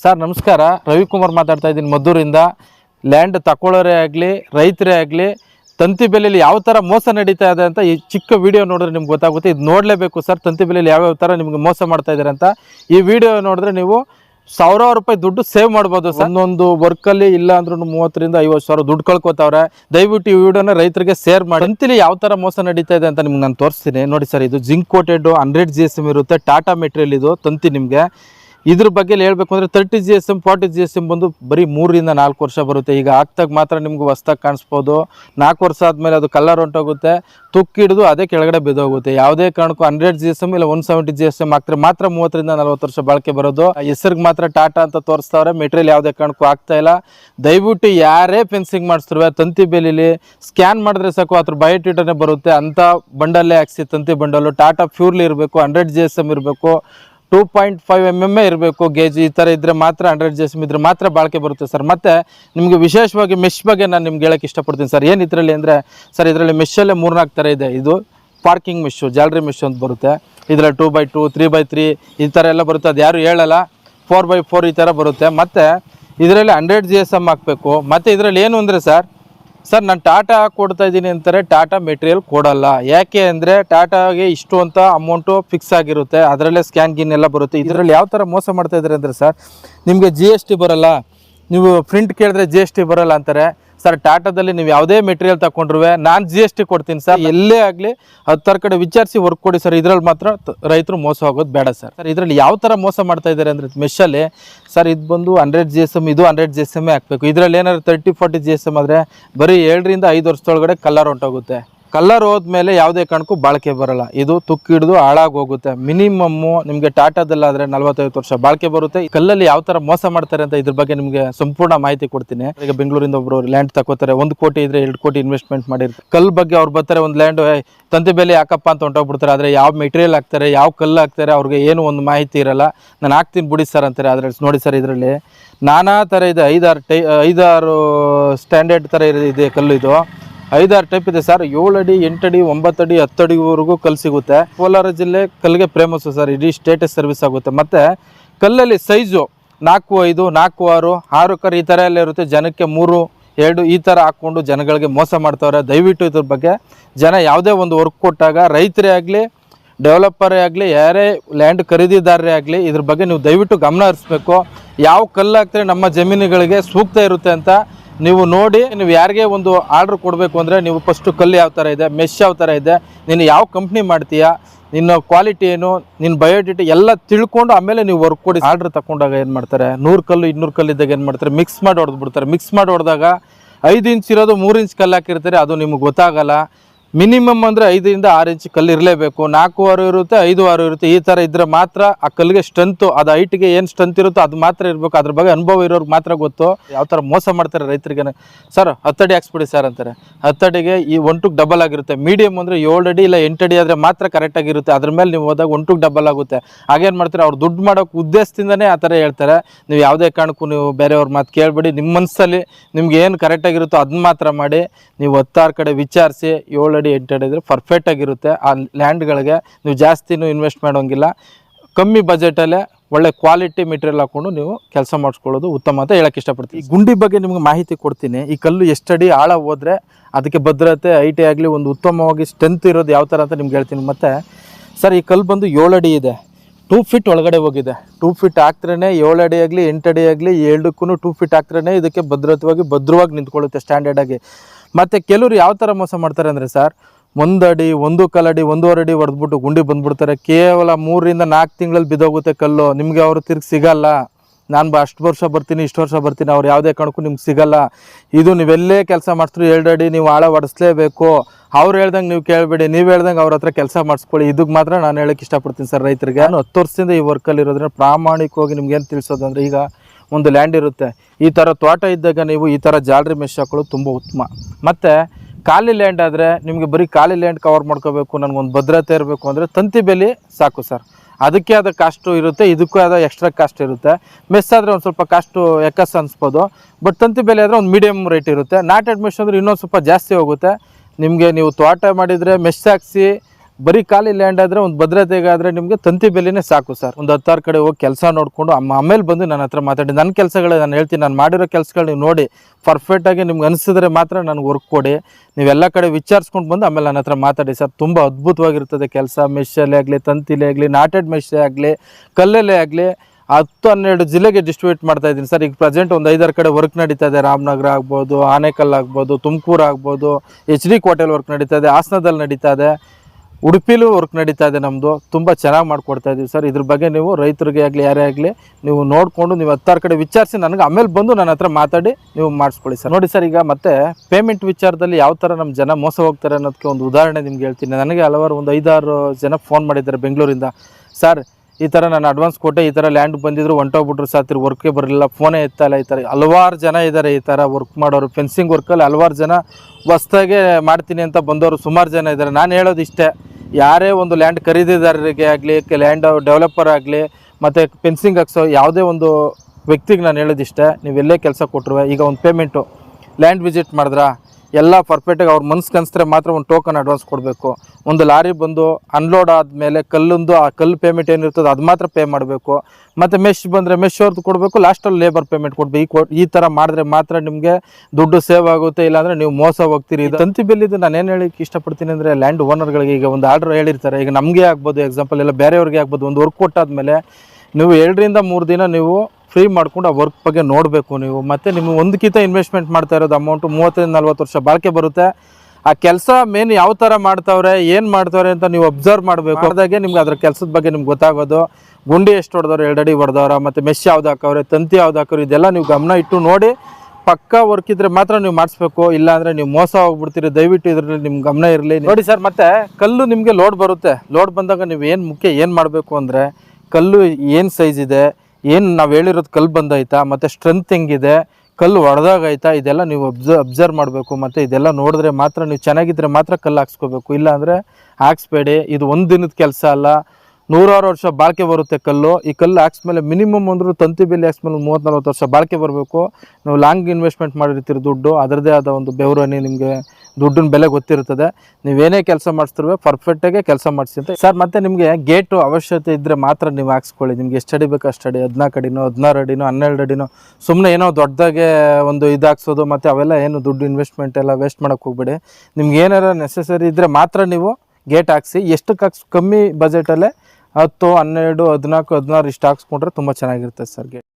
Sir ನಮಸ್ಕಾರ. ರವಿಕುಮಾರ್ ಮಾತಾಡ್ತಾ ಇದ್ದೀನಿ ಮದ್ದೂರಿಂದ. ಲ್ಯಾಂಡ್ ತಗೊಳ್ಳೋರೇ ಆಗಲಿ ರೈತರೇ ಆಗಲಿ ತಂತಿ ಬೆಲೆಯಲ್ಲಿ ಯಾವ ಥರ ಮೋಸ ನಡೀತಾ ಇದೆ ಅಂತ ಈ ಚಿಕ್ಕ ವಿಡಿಯೋ ನೋಡಿದ್ರೆ ನಿಮ್ಗೆ ಗೊತ್ತಾಗುತ್ತೆ. ಇದು ನೋಡಲೇಬೇಕು ಸರ್ ತಂತಿ ಬೆಲೆಯಲ್ಲಿ ಯಾವ್ಯಾವ ಥರ ನಿಮ್ಗೆ ಮೋಸ ಮಾಡ್ತಾ ಇದ್ದಾರೆ ಅಂತ. ಈ ವಿಡಿಯೋ ನೋಡಿದ್ರೆ ನೀವು ಸಾವಿರಾರು ರೂಪಾಯಿ ದುಡ್ಡು ಸೇವ್ ಮಾಡ್ಬೋದು ಸರ್. ಒಂದೊಂದು ವರ್ಕಲ್ಲಿ ಇಲ್ಲ ಅಂದ್ರೂ ಮೂವತ್ತರಿಂದ ಐವತ್ತು ಸಾವಿರ ದುಡ್ಡು ಕಳ್ಕೊತಾವ್ರೆ. ದಯವಿಟ್ಟು ಈ ವಿಡಿಯೋನ ರೈತರಿಗೆ ಶೇರ್ ಮಾಡಿ. ತಂತಿಲಿ ಯಾವ ಥರ ಮೋಸ ನಡೀತಾ ಇದೆ ಅಂತ ನಿಮ್ಗೆ ನಾನು ತೋರಿಸ್ತೀನಿ. ನೋಡಿ ಸರ್ ಇದು zinc coated hundred G S M ಇರುತ್ತೆ. ಟಾಟಾ ಮೆಟೀರಿಯಲ್ ಇದು ತಂತಿ ನಿಮಗೆ. ಇದ್ರ ಬಗ್ಗೆ ಹೇಳ್ಬೇಕು ಅಂದ್ರೆ thirty G S M forty G S M ಬಂದು ಬರೀ ಮೂರರಿಂದ ನಾಲ್ಕು ವರ್ಷ ಬರುತ್ತೆ. ಈಗ ಆಗ್ತಾಗ ಮಾತ್ರ ನಿಮ್ಗೆ ಹೊಸ್ದಾಗಿ ಕಾಣಿಸ್ಬೋದು. ನಾಲ್ಕು ವರ್ಷ ಆದಮೇಲೆ ಅದು ಕಲರ್ ಹೊಂಟೋಗುತ್ತೆ. ತುಕ್ಕಿಡಿದು ಅದೇ ಕೆಳಗಡೆ ಬಿದ್ದೋಗುತ್ತೆ. ಯಾವುದೇ ಕಾರಣಕ್ಕೂ ಹಂಡ್ರೆಡ್ ಜಿ ಎಸ್ ಎಂ ಇಲ್ಲ one seventy G S M ಹಾಕ್ತಾರೆ ಮಾತ್ರ ಮೂವತ್ತರಿಂದ ನಲ್ವತ್ತು ವರ್ಷ ಬಾಳಿಕೆ ಬರೋದು. ಹೆಸರಿಗೆ ಮಾತ್ರ ಟಾಟಾ ಅಂತ ತೋರಿಸ್ತಾವ್ರೆ ಮೆಟೀರಿಯಲ್ ಯಾವುದೇ ಕಾರಣಕ್ಕೂ ಆಗ್ತಾ ಇಲ್ಲ. ದಯವಿಟ್ಟು ಯಾರೇ ಫೆನ್ಸಿಂಗ್ ಮಾಡಿಸ್ತಿರುವೆ ತಂತಿ ಬೇಲಿಲಿ ಸ್ಕ್ಯಾನ್ ಮಾಡಿದ್ರೆ ಸಾಕು, ಅದ್ರ ಬಯೋಟಿಟನೇ ಬರುತ್ತೆ. ಅಂತ ಬಂಡಲ್ಲೇ ಹಾಕ್ಸಿ ತಂತಿ ಬಂಡಲು ಟಾಟಾ ಫ್ಯೂರ್ಲಿ ಇರಬೇಕು ಹಂಡ್ರೆಡ್ ಜಿ ಎಸ್ ಎಂ ಇರಬೇಕು. Two point five M M A ಇರಬೇಕು, ಗೇಜ್ ಈ ಥರ ಇದ್ದರೆ ಮಾತ್ರ ಹಂಡ್ರೆಡ್ ಜಿ ಎಸ್ ಎಂ ಇದ್ರೆ ಮಾತ್ರ ಬಾಳಿಕೆ ಬರುತ್ತೆ ಸರ್. ಮತ್ತು ನಿಮಗೆ ವಿಶೇಷವಾಗಿ ಮೆಶ್ ಬಗ್ಗೆ ನಾನು ನಿಮ್ಗೆ ಹೇಳೋಕ್ಕೆ ಇಷ್ಟಪಡ್ತೀನಿ ಸರ್. ಏನು ಇದರಲ್ಲಿ ಅಂದರೆ, ಸರ್, ಇದರಲ್ಲಿ ಮೆಶ್ಶಲ್ಲೇ ಮೂರ್ನಾಲ್ಕು ಥರ ಇದೆ. ಇದು ಪಾರ್ಕಿಂಗ್ ಮೆಶ್ಶು ಜಾಲರಿ ಮೆಶ್ ಅಂತ ಬರುತ್ತೆ. ಇದರಲ್ಲಿ two by two three by three ಈ ಥರ ಎಲ್ಲ ಬರುತ್ತೆ. ಅದು ಯಾರು ಹೇಳಲ್ಲ. ಫೋರ್ ಬೈ ಫೋರ್ ಈ ಥರ ಬರುತ್ತೆ. ಮತ್ತು ಇದರಲ್ಲಿ ಹಂಡ್ರೆಡ್ ಜಿ ಎಸ್ ಎಂ ಹಾಕಬೇಕು. ಮತ್ತು ಇದರಲ್ಲಿ ಏನು ಅಂದರೆ ಸರ್ ಸರ್, ನಾನು ಟಾಟಾ ಕೊಡ್ತಾ ಇದ್ದೀನಿ ಅಂತಾರೆ, ಟಾಟಾ ಮೆಟೀರಿಯಲ್ ಕೊಡಲ್ಲ. ಯಾಕೆ ಅಂದರೆ ಟಾಟಾಗೆ ಇಷ್ಟು ಅಂತ ಅಮೌಂಟು ಫಿಕ್ಸ್ ಆಗಿರುತ್ತೆ, ಅದರಲ್ಲೇ ಸ್ಕ್ಯಾನ್ ಗಿನ್ ಎಲ್ಲ ಬರುತ್ತೆ. ಇದರಲ್ಲಿ ಯಾವ ಥರ ಮೋಸ ಮಾಡ್ತಾ ಇದ್ದಾರೆ ಅಂದರೆ ಸರ್, ನಿಮಗೆ ಜಿ ಬರಲ್ಲ, ನೀವು ಪ್ರಿಂಟ್ ಕೇಳಿದ್ರೆ ಜಿ ಬರಲ್ಲ ಅಂತಾರೆ. ಸರ್ ಟಾಟಾದಲ್ಲಿ ನೀವು ಯಾವುದೇ ಮೆಟೀರಿಯಲ್ ತಗೊಂಡ್ರು ನಾನು ಜಿ ಎಸ್ ಟಿ ಕೊಡ್ತೀನಿ ಸರ್ ಎಲ್ಲೇ ಆಗಲಿ ಹತ್ತರ ಕಡೆ ವಿಚಾರಿಸಿ ವರ್ಕ್ ಕೊಡಿ ಸರ್ ಇದ್ರಲ್ಲಿ ಮಾತ್ರ ರೈತರು ಮೋಸ ಹೋಗೋದು ಬೇಡ ಸರ್ ಸರ್ ಇದರಲ್ಲಿ ಯಾವ ಥರ ಮೋಸ ಮಾಡ್ತಾ ಇದ್ದಾರೆ ಅಂದರೆ ಮೆಷಲ್ಲಿ ಸರ್ ಇದು ಬಂದು ಹಂಡ್ರೆಡ್ ಜಿ ಎಸ್ ಎಂ ಇದು ಹಂಡ್ರೆಡ್ ಜಿ ಎಸ್ ಎಂ ಹಾಕಬೇಕು. ಇದರಲ್ಲಿ ಏನಾದ್ರು thirty forty G S M ಆದರೆ ಬರೀ ಏಳರಿಂದ ಐದು ವರ್ಷದೊಳಗಡೆ ಕಲರ್ ಹೊಂಟೋಗುತ್ತೆ ಕಲರ್ ಹೋದ್ಮೇಲೆ ಯಾವುದೇ ಕಾರಣಕ್ಕೂ ಬಾಳಿಕೆ ಬರಲ್ಲ. ಇದು ತುಕ್ಕು ಹಿಡಿದು ಹಾಳಾಗಿ ಹೋಗುತ್ತೆ. ಮಿನಿಮಮ್ಮು ನಿಮಗೆ ಟಾಟಾದಲ್ಲಾದರೆ ನಲ್ವತ್ತೈದು ವರ್ಷ ಬಾಳಿಕೆ ಬರುತ್ತೆ. ಕಲ್ಲಲ್ಲಿ ಯಾವ ಥರ ಮೋಸ ಮಾಡ್ತಾರೆ ಅಂತ ಇದ್ರ ಬಗ್ಗೆ ನಿಮಗೆ ಸಂಪೂರ್ಣ ಮಾಹಿತಿ ಕೊಡ್ತೀನಿ. ಈಗ ಬೆಂಗಳೂರಿಂದ ಒಬ್ಬರು ಲ್ಯಾಂಡ್ ತಗೋತಾರೆ ಒಂದು ಕೋಟಿ ಇದ್ರೆ ಎರಡು ಕೋಟಿ ಇನ್ವೆಸ್ಟ್ಮೆಂಟ್ ಮಾಡಿರ್ತಾರೆ. ಕಲ್ಲು ಬಗ್ಗೆ ಅವ್ರು ಬರ್ತಾರೆ, ಒಂದು ಲ್ಯಾಂಡ್ ತಂತಿ ಬೆಲೆ ಯಾಕಪ್ಪ ಅಂತ ಹೊಂಟೋಗ್ಬಿಡ್ತಾರೆ. ಆದರೆ ಯಾವ ಮೆಟೀರಿಯಲ್ ಹಾಕ್ತಾರೆ, ಯಾವ ಕಲ್ಲು ಹಾಕ್ತಾರೆ, ಅವ್ರಿಗೆ ಏನು ಒಂದು ಮಾಹಿತಿ ಇರಲ್ಲ. ನಾನು ಹಾಕ್ತೀನಿ ಬಿಡಿ ಸರ್ ಅಂತಾರೆ. ಆದರೆ ನೋಡಿ ಸರ್ ಇದರಲ್ಲಿ ನಾನಾ ಥರ ಇದೆ. ಐದಾರು ಟೈ, ಐದಾರು ಸ್ಟ್ಯಾಂಡರ್ಡ್ ಥರ ಇದೆ ಕಲ್ಲು ಇದು. ಐದಾರು ಟೈಪ್ ಇದೆ ಸರ್. ಏಳು ಅಡಿ ಎಂಟು ಅಡಿ ಒಂಬತ್ತು ಅಡಿ ಹತ್ತು ಅಡಿವರೆಗೂ ಕಲ್ಲು ಸಿಗುತ್ತೆ. ಕೋಲಾರ ಜಿಲ್ಲೆ ಕಲ್ಲಿಗೆ ಪ್ರೇಮಸ್ ಸರ್. ಇಡೀ ಸ್ಟೇಟಸ್ ಸರ್ವಿಸ್ ಆಗುತ್ತೆ. ಮತ್ತು ಕಲ್ಲಲ್ಲಿ ಸೈಜು ನಾಲ್ಕು, ಐದು, ನಾಲ್ಕು, ಆರು ಆರು ಕರ್ ಈ ಥರ ಎಲ್ಲ ಇರುತ್ತೆ. ಜನಕ್ಕೆ ಮೂರು, ಎರಡು ಈ ಥರ ಹಾಕ್ಕೊಂಡು ಜನಗಳಿಗೆ ಮೋಸ ಮಾಡ್ತಾವ್ರೆ. ದಯವಿಟ್ಟು ಇದ್ರ ಬಗ್ಗೆ ಜನ ಯಾವುದೇ ಒಂದು ವರ್ಕ್ ಕೊಟ್ಟಾಗ ರೈತರೇ ಆಗಲಿ ಡೆವಲಪರೇ ಆಗಲಿ, ಯಾರೇ ಲ್ಯಾಂಡ್ ಖರೀದಿದಾರರೇ ಆಗಲಿ, ಇದ್ರ ಬಗ್ಗೆ ನೀವು ದಯವಿಟ್ಟು ಗಮನ ಹರಿಸ್ಬೇಕು. ಯಾವ ಕಲ್ಲು ಹಾಕ್ತಾರೆ ನಮ್ಮ ಜಮೀನುಗಳಿಗೆ ಸೂಕ್ತ ಇರುತ್ತೆ ಅಂತ ನೀವು ನೋಡಿ, ನೀವು ಯಾರಿಗೆ ಒಂದು ಆರ್ಡ್ರ್ ಕೊಡಬೇಕು ಅಂದರೆ ನೀವು ಫಸ್ಟು ಕಲ್ಲು ಯಾವ ಥರ ಇದೆ ಮೆಶ್ ಯಾವ ಥರ ಇದೆ, ನೀನು ಯಾವ ಕಂಪ್ನಿ ಮಾಡ್ತೀಯಾ, ನಿನ್ನ ಕ್ವಾಲಿಟಿ ಏನು, ನಿನ್ನ ಬಯೋಡಿಟಿ ಎಲ್ಲ ತಿಳ್ಕೊಂಡು ಆಮೇಲೆ ನೀವು ವರ್ಕ್ ಕೊಡಿ. ಆರ್ಡ್ರ್ ತಗೊಂಡಾಗ ಏನು ಮಾಡ್ತಾರೆ, ನೂರು ಕಲ್ಲು, ಇನ್ನೂರು ಕಲ್ಲು ಇದ್ದಾಗ ಏನು ಮಾಡ್ತಾರೆ ಮಿಕ್ಸ್ ಮಾಡಿ ಹೊಡೆದು ಬಿಡ್ತಾರೆ. ಮಿಕ್ಸ್ ಮಾಡಿ ಹೊಡೆದಾಗ ಐದು ಇಂಚ್ ಇರೋದು ಮೂರು ಇಂಚ್ ಕಲ್ಲು ಹಾಕಿರ್ತಾರೆ, ಅದು ನಿಮ್ಗೆ ಗೊತ್ತಾಗಲ್ಲ. ಮಿನಿಮಮ್ ಅಂದರೆ ಐದರಿಂದ ಆರು ಇಂಚ್ ಕಲ್ಲು ಇರಲೇಬೇಕು. ನಾಲ್ಕು ವಾರ ಇರುತ್ತೆ, ಐದು ವಾರ ಇರುತ್ತೆ. ಈ ಥರ ಇದ್ದರೆ ಮಾತ್ರ ಆ ಕಲ್ಲಿಗೆ ಸ್ಟ್ರೆಂತು ಅದು ಹೈಟ್ಗೆ ಏನು ಸ್ಟ್ರೆಂತ್ ಇರುತ್ತೋ ಅದು ಮಾತ್ರ ಇರಬೇಕು. ಅದ್ರ ಬಗ್ಗೆ ಅನುಭವ ಇರೋರ್ಗೆ ಮಾತ್ರ ಗೊತ್ತು. ಯಾವ ಥರ ಮೋಸ ಮಾಡ್ತಾರೆ ರೈತರಿಗೆ ಸರ್ ಹತ್ತಡಿ ಹಾಕ್ಸ್ಬಿಡಿ ಸರ್ ಅಂತಾರೆ. ಹತ್ತಡಿಗೆ ಈ ಒಂಟುಗೆ ಡಬಲ್ ಆಗಿರುತ್ತೆ. ಮೀಡಿಯಮ್ ಅಂದರೆ ಏಳು ಅಡಿ ಇಲ್ಲ ಎಂಟಡಿ ಆದರೆ ಮಾತ್ರ ಕರೆಕ್ಟಾಗಿರುತ್ತೆ ಅದ್ರ ಮೇಲೆ ನೀವು ಹೋದಾಗ ಒಂಟುಗೆ ಡಬಲ್ ಆಗುತ್ತೆ. ಆಗೇನು ಮಾಡ್ತಾರೆ? ಅವ್ರು ದುಡ್ಡು ಮಾಡೋಕೆ ಉದ್ದೇಶದಿಂದನೇ ಆ ಥರ ಹೇಳ್ತಾರೆ. ನೀವು ಯಾವುದೇ ಕಾರಣಕ್ಕೂ ನೀವು ಬೇರೆಯವ್ರ ಮಾತು ಕೇಳಬೇಡಿ. ನಿಮ್ಮ ಮನಸ್ಸಲ್ಲಿ ನಿಮ್ಗೆ ಏನು ಕರೆಕ್ಟಾಗಿರುತ್ತೋ ಅದನ್ನ ಮಾತ್ರ ಮಾಡಿ. ನೀವು ಹತ್ತಾರು ಕಡೆ ವಿಚಾರಿಸಿ ಏಳು ಅಡಿ ಎಂಟು ಪರ್ಫೆಕ್ಟ್ ಆಗಿರುತ್ತೆ. ಆ ಲ್ಯಾಂಡ್ಗಳಿಗೆ ನೀವು ಜಾಸ್ತಿನೂ ಇನ್ವೆಸ್ಟ್ ಮಾಡೋಂಗಿಲ್ಲ. ಕಮ್ಮಿ ಬಜೆಟಲ್ಲೇ ಒಳ್ಳೆ ಕ್ವಾಲಿಟಿ ಮೆಟೀರಿಯಲ್ ಹಾಕೊಂಡು ನೀವು ಕೆಲಸ ಮಾಡಿಸ್ಕೊಳ್ಳೋದು ಉತ್ತಮ ಅಂತ ಹೇಳಕ್ಕೆ ಇಷ್ಟಪಡ್ತೀನಿ. ಈ ಗುಂಡಿ ಬಗ್ಗೆ ನಿಮ್ಗೆ ಮಾಹಿತಿ ಕೊಡ್ತೀನಿ. ಈ ಕಲ್ಲು ಎಷ್ಟಡಿ ಆಳ ಹೋದರೆ ಅದಕ್ಕೆ ಭದ್ರತೆ ಐಟಿ ಆಗಲಿ ಒಂದು ಉತ್ತಮವಾಗಿ ಸ್ಟ್ರೆಂತ್ ಇರೋದು ಯಾವ ಥರ ಅಂತ ನಿಮ್ಗೆ ಹೇಳ್ತೀನಿ. ಮತ್ತು ಸರ್, ಈ ಕಲ್ಲು ಬಂದು ಏಳು ಅಡಿ ಇದೆ. ಟೂ ಫೀಟ್ ಒಳಗಡೆ ಹೋಗಿದೆ. ಟೂ ಫೀಟ್ ಹಾಕ್ತ್ರೇ ಏಳು ಅಡಿ ಆಗಲಿ, ಎಂಟು ಅಡಿ ಆಗಲಿ ಎರಡಕ್ಕೂ ಟೂ ಫೀಟ್ ಹಾಕ್ತ್ರೇ ಇದಕ್ಕೆ ಭದ್ರತವಾಗಿ, ಭದ್ರವಾಗಿ ನಿಂತ್ಕೊಳ್ಳುತ್ತೆ ಸ್ಟ್ಯಾಂಡರ್ಡ್ ಆಗಿ. ಮತ್ತು ಕೆಲವರು ಯಾವ ಥರ ಮೋಸ ಮಾಡ್ತಾರೆ ಅಂದರೆ ಸರ್ ಒಂದು ಅಡಿ ಒಂದು ಕಾಲಡಿ ಒಂದೂವರೆ ಅಡಿ ಹೊಡೆದ್ಬಿಟ್ಟು ಗುಂಡಿ ಬಂದ್ಬಿಡ್ತಾರೆ. ಕೇವಲ ಮೂರರಿಂದ ನಾಲ್ಕು ತಿಂಗಳಲ್ಲಿ ಬಿದ್ದೋಗುತ್ತೆ ಕಲ್ಲು. ನಿಮಗೆ ಅವರು ತಿರ್ಗಿ ಸಿಗಲ್ಲ. ನಾನು ಅಷ್ಟು ವರ್ಷ ಬರ್ತೀನಿ, ಇಷ್ಟು ವರ್ಷ ಬರ್ತೀನಿ, ಅವ್ರು ಯಾವುದೇ ಕಾರಣಕ್ಕೂ ನಿಮ್ಗೆ ಸಿಗಲ್ಲ. ಇದು ನೀವೆಲ್ಲೇ ಕೆಲಸ ಮಾಡಿಸ್ರು ಎರಡು ನೀವು ಆಳ ಹೊಡೆಸ್ಲೇಬೇಕು ಅವ್ರು ಹೇಳ್ದಂಗೆ ನೀವು ಕೇಳಬೇಡಿ, ನೀವು ಹೇಳ್ದಂಗೆ ಅವ್ರ ಹತ್ರ ಕೆಲಸ ಮಾಡಿಸ್ಕೊಳ್ಳಿ. ಇದಕ್ಕೆ ಮಾತ್ರ ನಾನು ಹೇಳಕ್ಕೆ ಇಷ್ಟಪಡ್ತೀನಿ ಸರ್ ರೈತರಿಗೆ. ನಾನು ಹತ್ತು ವರ್ಷದಿಂದ ಈ ವರ್ಕಲ್ಲಿ ಇರೋದ್ರಿಂದ ಪ್ರಾಮಾಣಿಕವಾಗಿ ನಿಮ್ಗೆ ಏನು ತಿಳಿಸೋದು ಅಂದರೆ ಈಗ ಒಂದು ಲ್ಯಾಂಡ್ ಇರುತ್ತೆ. ಈ ಥರ ತೋಟ ಇದ್ದಾಗ ನೀವು ಈ ಥರ ಜಾಲರಿ ಮೆಶ್ ಹಾಕೊಳ್ಳೋದು ತುಂಬ ಉತ್ತಮ. ಮತ್ತು ಖಾಲಿ ಲ್ಯಾಂಡ್ ಆದರೆ ನಿಮಗೆ ಬರೀ ಖಾಲಿ ಲ್ಯಾಂಡ್ ಕವರ್ ಮಾಡ್ಕೋಬೇಕು, ನನಗೊಂದು ಭದ್ರತೆ ಇರಬೇಕು ಅಂದರೆ ತಂತಿ ಬೆಲೆ ಸಾಕು ಸರ್ ಅದಕ್ಕೆ ಆದ ಕಾಸ್ಟು ಇರುತ್ತೆ, ಇದಕ್ಕೂ ಆದ ಎಕ್ಸ್ಟ್ರಾ ಕಾಸ್ಟ್ ಇರುತ್ತೆ. ಮೆಸ್ ಆದರೆ ಒಂದು ಸ್ವಲ್ಪ ಕಾಸ್ಟು ಎಕ್ಕಸ್ ಅನಿಸ್ಬೋದು. ಬಟ್ ತಂತಿ ಬೆಲೆ ಆದರೆ ಒಂದು ಮೀಡಿಯಮ್ ರೇಟ್ ಇರುತ್ತೆ. ನಾಟೆಡ್ ಮೆಶ್ ಅಂದರೆ ಇನ್ನೊಂದು ಸ್ವಲ್ಪ ಜಾಸ್ತಿ ಹೋಗುತ್ತೆ. ನಿಮಗೆ ನೀವು ತೋಟ ಮಾಡಿದರೆ ಮೆಸ್ ಹಾಕ್ಸಿ ಬರೀ ಖಾಲಿ ಲ್ಯಾಂಡ್ ಆದರೆ ಒಂದು ಭದ್ರತೆಗಾದರೆ ನಿಮಗೆ ತಂತಿ ಬೆಲೆನೇ ಸಾಕು ಸರ್. ಒಂದು ಹತ್ತಾರು ಕಡೆ ಹೋಗಿ ಕೆಲಸ ನೋಡಿಕೊಂಡು ಆಮೇಲೆ ಬಂದು ನನ್ನ ಹತ್ರ ಮಾತಾಡಿ. ನನ್ನ ಕೆಲಸಗಳೇ ನಾನು ಹೇಳ್ತೀನಿ. ನಾನು ಮಾಡಿರೋ ಕೆಲಸಗಳು ನೀವು ನೋಡಿ. ಪರ್ಫೆಕ್ಟಾಗಿ ನಿಮ್ಗೆ ಅನಿಸಿದ್ರೆ ಮಾತ್ರ ನನಗೆ ವರ್ಕ್ ಕೊಡಿ. ನೀವೆಲ್ಲ ಕಡೆ ವಿಚಾರಿಸ್ಕೊಂಡು ಬಂದು ಆಮೇಲೆ ನನ್ನ ಹತ್ರ ಮಾತಾಡಿ ಸರ್. ತುಂಬ ಅದ್ಭುತವಾಗಿರ್ತದೆ ಕೆಲಸ. ಮೆಷಲ್ಲೇ ಆಗಲಿ, ತಂತಿಲೇ ಆಗಲಿ, ನಾಟೆಡ್ ಮೆಷೇ ಆಗಲಿ, ಕಲ್ಲಲ್ಲೇ ಆಗಲಿ. ಹತ್ತು ಹನ್ನೆರಡು ಜಿಲ್ಲೆಗೆ ಡಿಸ್ಟ್ರಿಬ್ಯೂಟ್ ಮಾಡ್ತಾ ಇದ್ದೀನಿ ಸರ್. ಈಗ ಪ್ರೆಸೆಂಟ್ ಒಂದು ಐದಾರು ಕಡೆ ವರ್ಕ್ ನಡೀತಾ ಇದೆ. ರಾಮನಗರ ಆಗ್ಬೋದು, ಆನೇಕಲ್ ಆಗ್ಬೋದು, ತುಮಕೂರು ಆಗ್ಬೋದು ಎಚ್ ಡಿ ಕೋಟೆಲ್ ವರ್ಕ್ ನಡೀತಾ ಇದೆ. ಹಾಸನದಲ್ಲಿ ನಡೀತಾ ಇದೆ. ಉಡುಪಿಲೂ ವರ್ಕ್ ನಡೀತಾ ಇದೆ ನಮ್ಮದು ತುಂಬ ಚೆನ್ನಾಗಿ ಮಾಡ್ಕೊಡ್ತಾ ಇದ್ದೀವಿ ಸರ್. ಇದ್ರ ಬಗ್ಗೆ ನೀವು ರೈತರಿಗೆ ಆಗಲಿ, ಯಾರೇ ಆಗಲಿ, ನೀವು ನೋಡಿಕೊಂಡು ನೀವು ಹತ್ತಾರು ಕಡೆ ವಿಚಾರಿಸಿ, ನನಗೆ ಆಮೇಲೆ ಬಂದು ನನ್ನ ಹತ್ರ ಮಾತಾಡಿ ನೀವು ಮಾಡಿಸ್ಕೊಳ್ಳಿ ಸರ್. ನೋಡಿ ಸರ್, ಈಗ ಮತ್ತೆ ಪೇಮೆಂಟ್ ವಿಚಾರದಲ್ಲಿ ಯಾವ ಥರ ನಮ್ಮ ಜನ ಮೋಸ ಹೋಗ್ತಾರೆ ಅನ್ನೋದಕ್ಕೆ ಒಂದು ಉದಾಹರಣೆ ನಿಮ್ಗೆ ಹೇಳ್ತೀನಿ. ನನಗೆ ಹಲವಾರು ಒಂದು ಐದಾರು ಜನ ಫೋನ್ ಮಾಡಿದ್ದಾರೆ ಬೆಂಗಳೂರಿಂದ. ಸರ್, ಈ ಥರ ನಾನು ಅಡ್ವಾನ್ಸ್ ಕೊಟ್ಟೆ ಈ ಥರ ಲ್ಯಾಂಡ್ ಬಂದಿದ್ರು ಹೊಂಟೋಗ್ಬಿಟ್ರು ಸಾತ್ರಿ ವರ್ಕ್ಗೆ ಬರಲಿಲ್ಲ ಫೋನೇ ಎತ್ತಲ್ಲ ಈ ಥರ ಹಲವಾರು ಜನ ಇದ್ದಾರೆ ಈ ಥರ ವರ್ಕ್ ಮಾಡೋರು. ಫೆನ್ಸಿಂಗ್ ವರ್ಕಲ್ಲಿ ಹಲವಾರು ಜನ ಹೊಸ್ದಾಗೆ ಮಾಡ್ತೀನಿ ಅಂತ ಬಂದವರು ಸುಮಾರು ಜನ ಇದ್ದಾರೆ ನಾನು ಹೇಳೋದು ಇಷ್ಟೇ. ಯಾರೇ ಒಂದು ಲ್ಯಾಂಡ್ ಖರೀದಿದಾರರಿಗೆ ಆಗಲಿ ಲ್ಯಾಂಡ್ ಡೆವಲಪರ್ ಆಗಲಿ, ಮತ್ತು ಫೆನ್ಸಿಂಗ್ ಹಾಕ್ಸೋ ಯಾವುದೇ ಒಂದು ವ್ಯಕ್ತಿಗೆ ನಾನು ಹೇಳೋದಿಷ್ಟೇ ನೀವು ಎಲ್ಲೇ ಕೆಲಸ ಕೊಟ್ಟರು ಈಗ ಒಂದು ಪೇಮೆಂಟು ಲ್ಯಾಂಡ್ ವಿಸಿಟ್ ಮಾಡಿದ್ರಾ? ಎಲ್ಲ ಪರ್ಫೆಕ್ಟಾಗಿ ಅವ್ರ ಮನ್ಸು ಕನ್ಸಿದ್ರೆ ಮಾತ್ರ ಒಂದು ಟೋಕನ್ ಅಡ್ವಾನ್ಸ್ ಕೊಡಬೇಕು. ಒಂದು ಲಾರಿ ಬಂದು ಅನ್ಲೋಡ್ ಆದಮೇಲೆ ಕಲ್ಲೊಂದು ಆ ಕಲ್ಲು ಪೇಮೆಂಟ್ ಏನಿರ್ತದೆ ಅದು ಮಾತ್ರ ಪೇ ಮಾಡಬೇಕು. ಮತ್ತು ಮೆಶ್ ಬಂದರೆ ಮೆಶ್ ಅವ್ರದ್ದು ಕೊಡಬೇಕು ಲಾಸ್ಟಲ್ಲಿ ಲೇಬರ್ ಪೇಮೆಂಟ್ ಕೊಡಬೇಕು. ಈ ಈ ಥರ ಮಾಡಿದ್ರೆ ಮಾತ್ರ ನಿಮಗೆ ದುಡ್ಡು ಸೇವ್ ಆಗುತ್ತೆ, ಇಲ್ಲಾಂದರೆ ನೀವು ಮೋಸ ಹೋಗ್ತೀರಿ. ತಂತಿ ಬಿಲ್ಲಿದ್ದು ನಾನು ಏನು ಹೇಳಕ್ಕೆ ಇಷ್ಟಪಡ್ತೀನಿ ಅಂದರೆ ಲ್ಯಾಂಡ್ ಓನರ್ಗಳಿಗೆ ಈಗ ಒಂದು ಆರ್ಡ್ರ್ ಹೇಳಿರ್ತಾರೆ. ಈಗ ನಮಗೆ ಆಗ್ಬೋದು ಎಕ್ಸಾಂಪಲ್ ಎಲ್ಲ ಬೇರೆಯವ್ರಿಗೆ ಆಗ್ಬೋದು. ಒಂದು ವರ್ಕ್ ಕೊಟ್ಟಾದ ಮೇಲೆ ನೀವು ಎರಡರಿಂದ ಮೂರು ದಿನ ನೀವು ಫ್ರೀ ಮಾಡ್ಕೊಂಡು ಆ ವರ್ಕ್ ಬಗ್ಗೆ ನೋಡಬೇಕು ನೀವು. ಮತ್ತು ನಿಮಗೆ ಒಂದಕ್ಕಿಂತ ಇನ್ವೆಸ್ಟ್ಮೆಂಟ್ ಮಾಡ್ತಾ ಇರೋದು ಅಮೌಂಟು ಮೂವತ್ತರಿಂದ ನಲ್ವತ್ತು ವರ್ಷ ಬಾಳಿಕೆ ಬರುತ್ತೆ. ಆ ಕೆಲಸ ಮೇನ್ ಯಾವ ಥರ ಮಾಡ್ತಾವ್ರೆ, ಏನು ಮಾಡ್ತಾವ್ರೆ ಅಂತ ನೀವು ಅಬ್ಸರ್ವ್ ಮಾಡಬೇಕು. ಅದಾಗೆ ನಿಮ್ಗೆ ಅದ್ರ ಕೆಲಸದ ಬಗ್ಗೆ ನಿಮ್ಗೆ ಗೊತ್ತಾಗೋದು. ಗುಂಡಿ ಎಷ್ಟು ಹೊಡೆದವ್ರು, ಎರಡು ಅಡಿ ಹೊಡೆದವ್ರ, ಮತ್ತು ಮೆಶ್ ಯಾವ್ದು ಹಾಕವ್ರೆ, ತಂತಿ ಯಾವ್ದು ಹಾಕೋರು ಇದೆಲ್ಲ ನೀವು ಗಮನ ಇಟ್ಟು ನೋಡಿ, ಪಕ್ಕ ವರ್ಕ್ ಇದ್ರೆ ಮಾತ್ರ ನೀವು ಮಾಡಿಸ್ಬೇಕು. ಇಲ್ಲ ಅಂದ್ರೆ ನೀವು ಮೋಸ ಹೋಗ್ಬಿಡ್ತೀರಿ. ದಯವಿಟ್ಟು ಇದ್ರಲ್ಲಿ ನಿಮ್ಮ ಗಮನ ಇರಲಿ. ನೋಡಿ ಸರ್, ಮತ್ತೆ ಕಲ್ಲು ನಿಮಗೆ ಲೋಡ್ ಬರುತ್ತೆ. ಲೋಡ್ ಬಂದಾಗ ನೀವು ಏನು ಮುಖ್ಯ, ಏನು ಮಾಡಬೇಕು ಅಂದರೆ ಕಲ್ಲು ಏನು ಸೈಜ್ ಇದೆ ಏನು ನಾವು ಹೇಳಿರೋದು ಕಲ್ಲು ಬಂದಾಯ್ತಾ ಮತ್ತು ಸ್ಟ್ರೆಂತ್ ಹೆಂಗಿದೆ, ಕಲ್ಲು ಹೊಡೆದಾಗೈತಾ ಇದೆಲ್ಲ ನೀವು ಅಬ್ಸರ್ ಅಬ್ಸರ್ವ್ ಮಾಡಬೇಕು, ಮತ್ತು ಇದೆಲ್ಲ ನೋಡಿದ್ರೆ ಮಾತ್ರ, ನೀವು ಚೆನ್ನಾಗಿದ್ದರೆ ಮಾತ್ರ ಕಲ್ಲು ಹಾಕ್ಸ್ಕೋಬೇಕು. ಇಲ್ಲಾಂದರೆ ಹಾಕ್ಸ್ಬೇಡಿ, ಇದು ಒಂದು ದಿನದ ಕೆಲಸ ಅಲ್ಲ. ನೂರಾರು ವರ್ಷ ಬಾಳಿಕೆ ಬರುತ್ತೆ ಕಲ್ಲು. ಈ ಕಲ್ಲು ಹಾಕ್ಸ್ಮೇಲೆ ಮಿನಿಮಮ್ ಅಂದರೂ ತಂತಿ ಬೆಲೆ ಹಾಕ್ಸ್ಮೇಲೆ ಮೇಲೆ ಮೂವತ್ತು ನಲ್ವತ್ತು ವರ್ಷ ಬಾಳಿಕೆ ಬರಬೇಕು. ನೀವು ಲಾಂಗ್ ಇನ್ವೆಸ್ಟ್ಮೆಂಟ್ ಮಾಡಿರ್ತೀರಿ ದುಡ್ಡು ಅದರದೇ ಆದ ಒಂದು ಬೆವರನಿ ನಿಮಗೆ ದುಡ್ಡಿನ ಬೆಲೆ ಗೊತ್ತಿರ್ತದೆ ನೀವೇನೇ ಕೆಲಸ ಮಾಡಿಸ್ತಿರುವೆ ಪರ್ಫೆಕ್ಟಾಗೆ ಕೆಲಸ ಮಾಡಿಸಿ ಅಂತ. ಸರ್, ಮತ್ತೆ ನಿಮಗೆ ಗೇಟು ಅವಶ್ಯಕತೆ ಇದ್ದರೆ ಮಾತ್ರ ನೀವು ಹಾಕ್ಸ್ಕೊಳ್ಳಿ. ನಿಮ್ಗೆ ಎಷ್ಟು ಅಡಿ ಬೇಕು ಅಷ್ಟು ಅಡಿ, ಹದಿನಾಲ್ಕು ಅಡಿನೋ, ಹದಿನಾರು ಅಡಿನೋ, ಹನ್ನೆರಡು ಅಡಿನೋ ಸುಮ್ಮನೆ ಏನೋ ದೊಡ್ಡದಾಗೆ ಒಂದು ಇದು ಹಾಕ್ಸೋದು ಮತ್ತು ಅವೆಲ್ಲ ಏನು ದುಡ್ಡು ಇನ್ವೆಸ್ಟ್ಮೆಂಟ್ ಎಲ್ಲ ವೇಸ್ಟ್ ಮಾಡೋಕ್ಕೆ ಹೋಗ್ಬೇಡಿ. ನಿಮ್ಗೆ ಏನಾರ ನೆಸೆಸರಿ ಇದ್ದರೆ ಮಾತ್ರ ನೀವು ಗೇಟ್ ಹಾಕ್ಸಿ ಎಷ್ಟು ಕಮ್ಮಿ ಬಜೆಟಲ್ಲೇ ಹತ್ತು, ಹನ್ನೆರಡು, ಹದಿನಾಲ್ಕು, ಹದಿನಾರು ಇಷ್ಟು ಹಾಕ್ಸ್ಕೊಂಡ್ರೆ ತುಂಬ ಚೆನ್ನಾಗಿರುತ್ತೆ ಸರ್ ಗೇಟ್